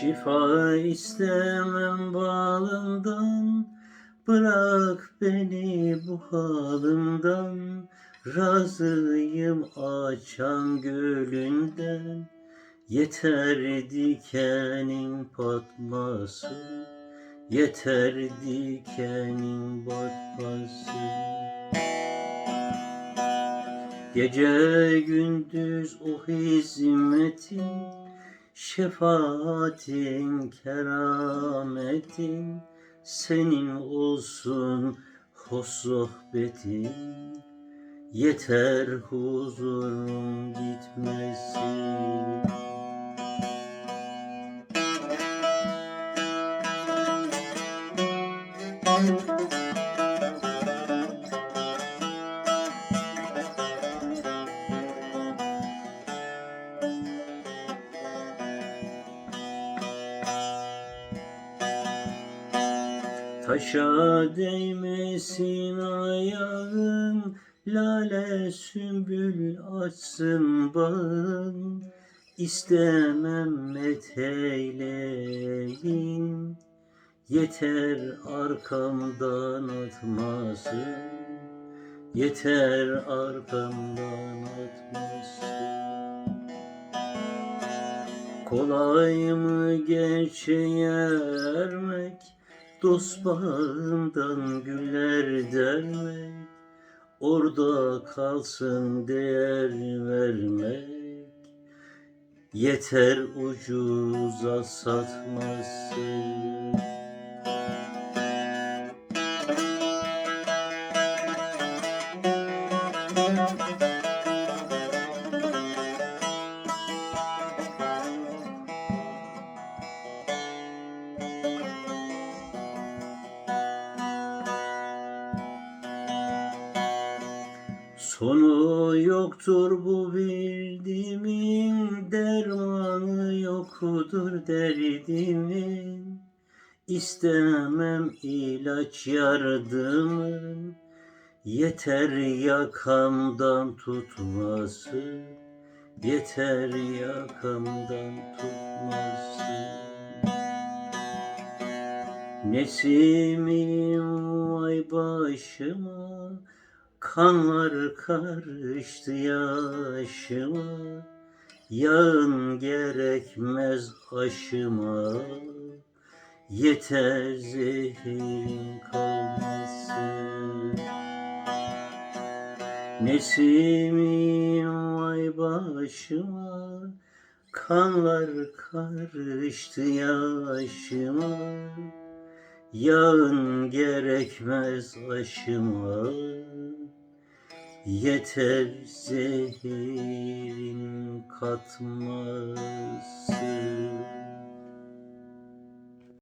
Şifa istemem balımdan Bırak beni bu halımdan. Razıyım açan gölünden. Yeter dikenin patması Yeter dikenin batması. Gece gündüz o hizmetin Şefaatin, kerametin senin olsun sohbetin Yeter huzurum gitmesin Taşa değmesin ayağın Lale sümbül açsın bağın. İstemem meteyleyin Yeter arkamdan atmasın. Yeter arkamdan atmasın. Kolay mı gerçeğe ermek Dost bağından güller dermek Orada kalsın değer vermek. Yeter ucuza satmasın Sonu yoktur bu bildiğimin Dermanı yoktur derdimin. İstemem ilaç yardımın Yeter yakamdan tutması. Yeter yakamdan tutması. Nesimim vay başıma Kanlar karıştı yaşıma Yağın gerekmez aşıma. Yeter zehirin kalmasın Nesimim vay başıma Kanlar karıştı yaşıma. Yağın gerekmez aşıma Yeter zehirin katması